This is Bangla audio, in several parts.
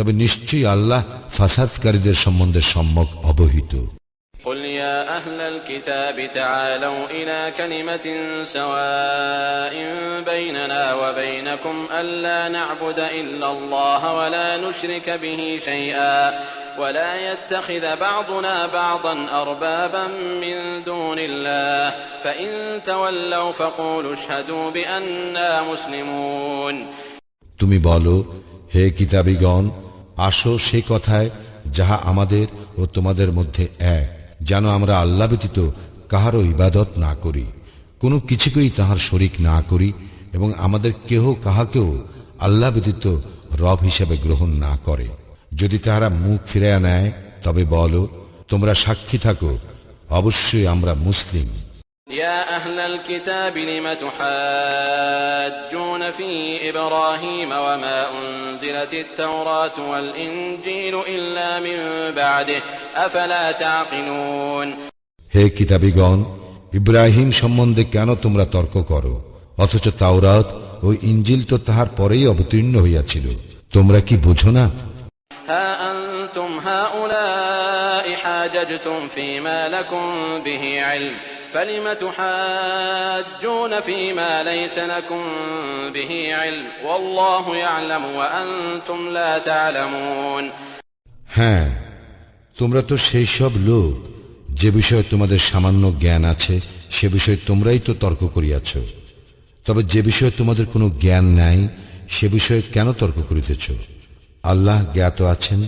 তবে নিশ্চয়ই আল্লাহ ফাসাদকারীদের সম্বন্ধে সম্যক অবহিত قل يا أهل الكتاب تعالوا إلى كلمة سواء بيننا وبينكم ألا نعبد إلا الله ولا نشرك به شيئا ولا يتخذ بعضنا بعضا أربابا من دون الله فإن تولوا فقولوا اشهدوا بأننا مسلمون তুমি বলো হে কিতাবিগণ আসো সে কথায় যাহা আমাদের ও তোমাদের মধ্যে এক, যেন আমরা আল্লাহ ব্যতীত কাহারও ইবাদত না করি। কোনো কিছুকেই তাহার শরিক না করি এবং আমাদের কেহ কাহাকেও আল্লাহ ব্যতীত রব হিসাবে গ্রহণ না করে। যদি তাহারা মুখ ফিরাইয়া নেয়, তবে বলো, তোমরা সাক্ষী থাকো, অবশ্যই আমরা মুসলিম। يا أهل الكتاب لم تحاجون في إبراهيم وما أنزلت التوراة والإنجيل إلا من بعده أفلا تعقلون হে কিতাবিগণ ইব্রাহিম সম্বন্ধে কেন তোমরা তর্ক করো অথচ তাওরাত ও ইঞ্জিল তো তাহার পরেই অবতীর্ণ হইয়াছিল তোমরা কি বুঝো না ها أنتم هؤلاء حاججتم فيما لكم به علم فلم تحاجون فيما ليس لكم به علم والله يعلم وأنتم لا تعلمون হ্যাঁ তোমরা তো সেই সব লোক যে বিষয়ে তোমাদের সামান্য জ্ঞান আছে সে বিষয়ে তোমরাই তো তর্ক করিয়াছ তবে যে বিষয়ে তোমাদের কোনো জ্ঞান নাই সে বিষয়ে কেন তর্ক করিতেছ আল্লাহ জ্ঞাত আছেন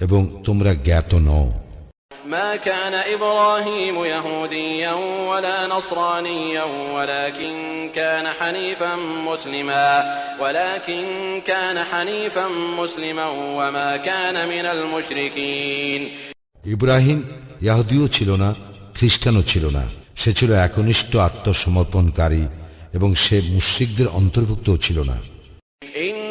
এবং তোমরা জ্ঞাত নও ما كان إبراهيم يهوديا ولا نصرانيا ولكن كان حنيفا مسلما ولكن كان حنيفا مسلما وما كان من المشركين ইব্রাহিম ইয়াহুদিও ছিল না খ্রিস্টানও ছিল না সে ছিল একনিষ্ঠ আত্মসমর্পণকারী এবং সে মুশ্রিকদের অন্তর্ভুক্তও ছিল না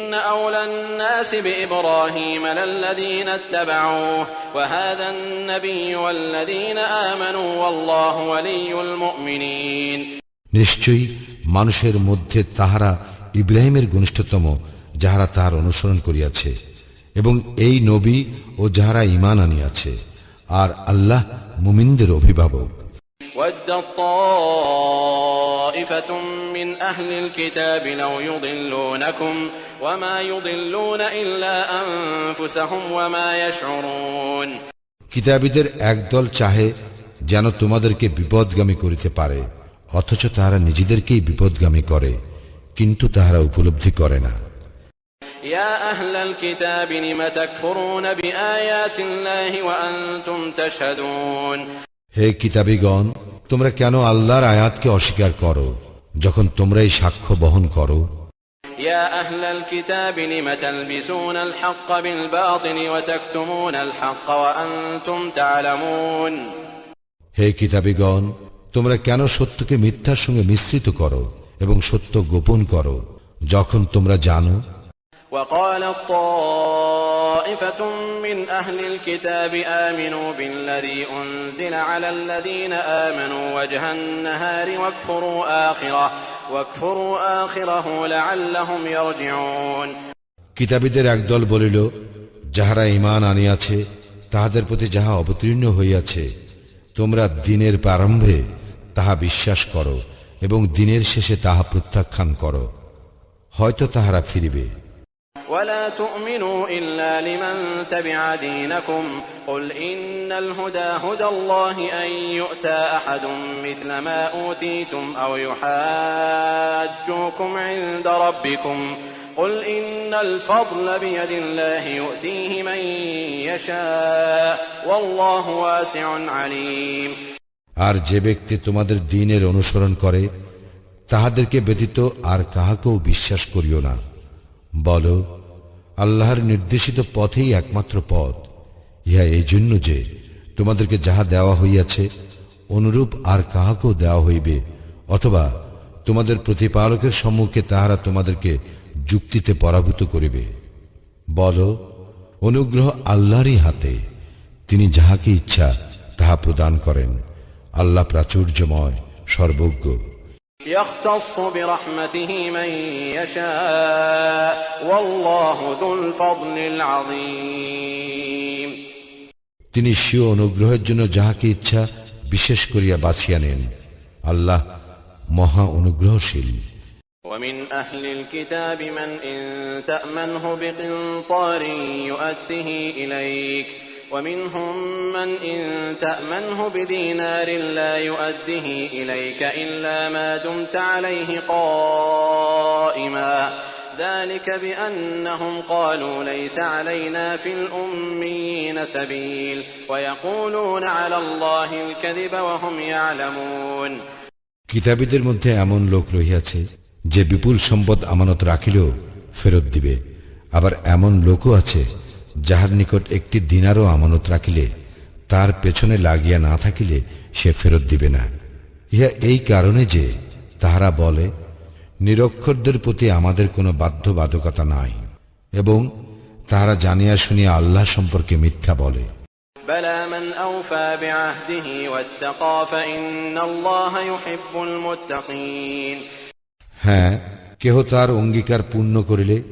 إن أولى الناس بإبراهيم للذين اتبعوه وهذا النبي والذين آمنوا والله ولي المؤمنين নিশ্চয়ই মানুষের মধ্যে তাহারা ইব্রাহিমের ঘনিষ্ঠতম যাহারা তাহার অনুসরণ করিয়াছে এবং এই নবী ও যাহারা ইমান আনিয়াছে আর আল্লাহ মুমিনদের অভিভাবক ودت طائفة من أهل الكتاب لو يضلونكم وما يضلون إلا أنفسهم وما يشعرون কিতাবীদের একদল চাহে যেন তোমাদেরকে বিপদগামী করিতে পারে অথচ তাহারা নিজেদেরকেই বিপদগামী করে কিন্তু তাহারা উপলব্ধি করে না يا أهل الكتاب لم تكفرون بآيات الله وأنتم تشهدون হে কিতাবীগণ তোমরা কেন আল্লাহর আয়াতকে অস্বীকার করো যখন তোমরাই সাক্ষ্য বহন করো يا أهل الكتاب لم تلبسون الحق بالباطل وتكتمون الحق وأنتم تعلمون হে কিতাবীগণ তোমরা কেন সত্যকে মিথ্যার সঙ্গে মিশ্রিত করো এবং সত্য গোপন করো যখন তোমরা জানো وقالت طائفة من أهل الكتاب آمنوا بالذي أنزل على الذين آمنوا وجه النهار واكفروا آخره واكفروا آخره لعلهم يرجعون কিতাবীদের একদল বলিল যাহারা ইমান আনিয়াছে তাহাদের প্রতি যাহা অবতীর্ণ হইয়াছে তোমরা দিনের প্রারম্ভে তাহা বিশ্বাস করো এবং দিনের শেষে তাহা প্রত্যাখ্যান করো হয়তো তাহারা ফিরিবে ولا تؤمنوا إلا لمن تبع دينكم قل إن الهدى هدى الله أن يؤتى أحد مثل ما أوتيتم أو يحاجوكم عند ربكم قل إن الفضل بيد الله يؤتيه من يشاء والله واسع عليم আর যে ব্যক্তি তোমাদের দিনের অনুসরণ করে তাহাদেরকে ব্যতীত আর কাহাকেও বিশ্বাস করিও না বলো আল্লাহর নির্দেশিত পথেই একমাত্র পথ। ইহা এই জন্য যে তোমাদেরকে যাহা দেওয়া হইয়াছে, অনুরূপ আর কাহাকেও দেওয়া হইবে, অথবা তোমাদের প্রতিপালকের সম্মুখে তাহারা তোমাদেরকে যুক্তিতে পরাভূত করিবে। বল, অনুগ্রহ আল্লাহরই হাতে, তিনি যাহাকে ইচ্ছা তাহা প্রদান করেন। আল্লাহ প্রাচুর্যময়, সর্বজ্ঞ। يختص برحمته من يشاء والله ذو الفضل العظيم তিনি স্বীয় অনুগ্রহের জন্য যাহাকে ইচ্ছা বিশেষ করিয়া বাছিয়া নেন আল্লাহ মহা অনুগ্রহশীল ومن أهل الكتاب من إن تأمنه بقنطار يؤده إليك ومنهم من إن تأمنه بدينار لا يؤده إليك إلا ما دمت عليه قائما ذلك بأنهم قالوا ليس علينا في الأميين سبيل ويقولون على الله الكذب وهم يعلمون কিতাবীদের মধ্যে এমন লোক রহিয়াছে যে বিপুল সম্পদ আমানত রাখিলেও ফেরত দিবে আবার এমন লোকও আছে যাহার নিকট একটি দিনারও আমানত রাখিলে তার পেছনে লাগিয়া না থাকিলে সে ফেরত দিবে না। ইহা এই কারণে যে তাহারা বলে নিরক্ষরদের প্রতি আমাদের কোনো বাধ্যবাধকতা নাই এবং তাহারা জানিয়া শুনিয়া আল্লাহ সম্পর্কে মিথ্যা বলে। হ্যাঁ কেহ তার অঙ্গীকার পূর্ণ করিলে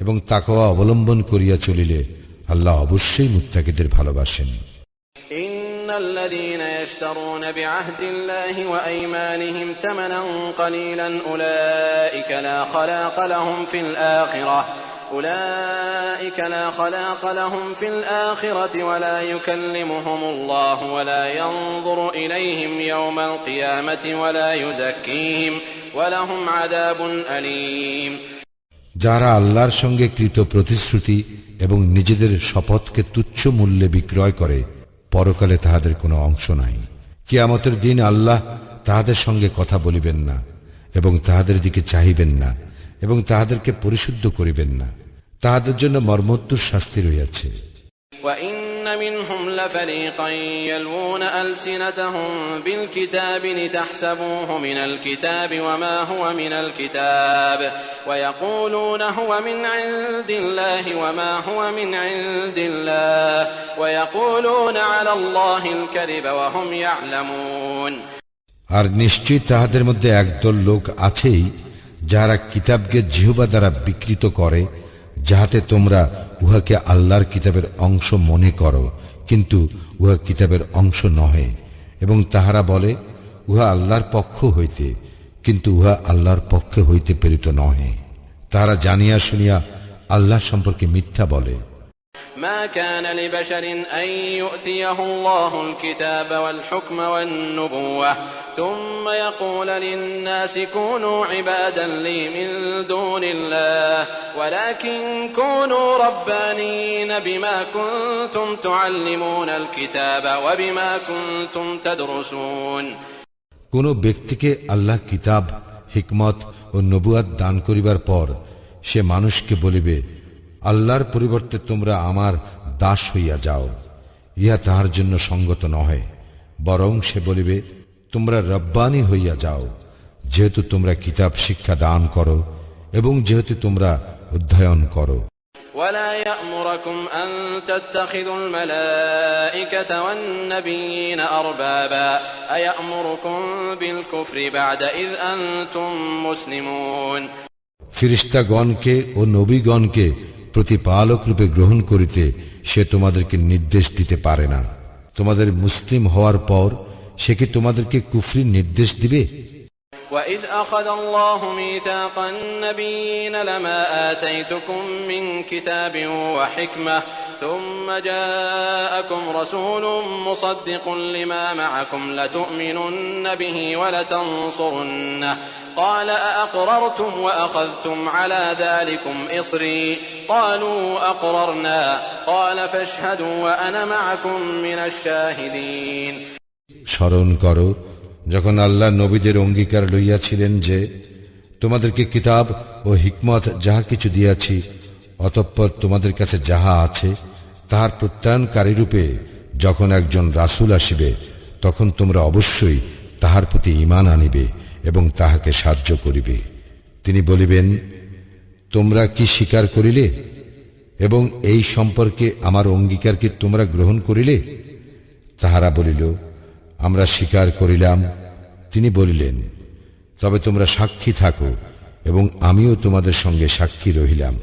এবং তাকে অবলম্বন করিয়া চলিলে আল্লাহ অবশ্যই মুত্তাকিদের ভালোবাসেন إن الذين يشترون بعهد الله وأيمانهم ثمنا قليلا أولئك لا خلاق لهم في الآخرة أولئك لا خلاق لهم في الآخرة ولا يكلمهم الله ولا ينظر إليهم يوم القيامة ولا يزكيهم ولهم عذاب أليم যারা আল্লাহর সঙ্গে কৃত প্রতিশ্রুতি এবং নিজেদের শপথকে তুচ্ছ মূল্যে বিক্রয় করে, পরকালে তাহাদের কোনো অংশ নাই। কিয়ামতের দিন আল্লাহ তাহাদের সঙ্গে কথা বলিবেন না এবং তাহাদের দিকে চাহিবেন না এবং তাহাদেরকে পরিশুদ্ধ করিবেন না। তাহাদের জন্য মর্মত্তুর শাস্তি রইয়াছে وإن منهم لفريقا يلوون ألسنتهم بالكتاب لتحسبوه من الكتاب وما هو من الكتاب ويقولون هو من عند الله وما هو من عند الله ويقولون على الله الكذب وهم يعلمون আর নিশ্চয়ই তাহাদের মধ্যে একদল লোক আছেই যাহারা কিতাবকে জিহবা দ্বারা বিকৃত করে যাহাতে তোমরা উহাকে আল্লাহর কিতাবের অংশ মনে করো, কিন্তু উহা কিতাবের অংশ নহে, এবং তাহারা বলে, উহা আল্লাহর পক্ষ হইতে, কিন্তু উহা আল্লাহর পক্ষে হইতে প্রেরিত নহে। তাহারা জানিয়া শুনিয়া আল্লাহ সম্পর্কে মিথ্যা বলে। ما كان لبشر أن يؤتيه الله الكتاب والحكم والنبوة ثم يقول للناس كونوا عبادا لي من دون الله ولكن كونوا ربانين بما كنتم تعلمون الكتاب وبما كنتم تدرسون কোন ব্যক্তিকে আল্লাহ কিতাব হিকমত ও নবুয়াত দান করিবার পর সে মানুষকে বলিবে আল্লাহর পরিবর্তে তোমরা আমার দাস হইয়া যাও ইহা তাহার জন্য সঙ্গত নহে বরং সে বলিবে তোমরা রব্বানি হইয়া যাও যেহেতু তোমরা কিতাব শিক্ষা দান করো এবং যেহেতু তোমরা অধ্যয়ন করো ولا يأمركم أن تتخذوا الملائكة والنبيين أربابا أيأمركم بالكفر بعد إذ أنتم مسلمون ফিরিস্তাগণকে ও নবীগণকে প্রতিপালক রূপে গ্রহণ করিতে সে তোমাদেরকে নির্দেশ দিতে পারে না তোমাদের মুসলিম হওয়ার পর সে কি তোমাদেরকে কুফরির নির্দেশ দিবে وإذ أخذ الله ميثاق النبيين لما آتيتكم من كتاب وحكمة ثم جاءكم رسول مصدق لما معكم لتؤمنن به ولتنصرنه قال أأقررتم وأخذتم على ذلكم إصري قالوا أقررنا قال فاشهدوا وأنا معكم من الشاهدين স্মরণ করো যখন আল্লাহ নবীদের অঙ্গীকার লইয়াছিলেন যে তোমাদেরকে কিতাব ও হিকমত যাহা কিছু দিয়াছি অতঃপর তোমাদের কাছে যাহা আছে তাহার প্রত্যয়নকারী রূপে যখন একজন রাসূল আসিবে তখন তোমরা অবশ্যই তাহার প্রতি ঈমান আনিবে এবং তাহাকে সাহায্য করিবে। তিনি বলিবেন, তোমরা কি স্বীকার করিলে? এবং এই সম্পর্কে আমার অঙ্গীকারকে তোমরা গ্রহণ করিলে? তাহারা বলিল, আমরা স্বীকার করিলাম। তিনি বলিলেন, তবে তোমরা সাক্ষী থাকো এবং আমিও তোমাদের সঙ্গে সাক্ষী রহিলাম।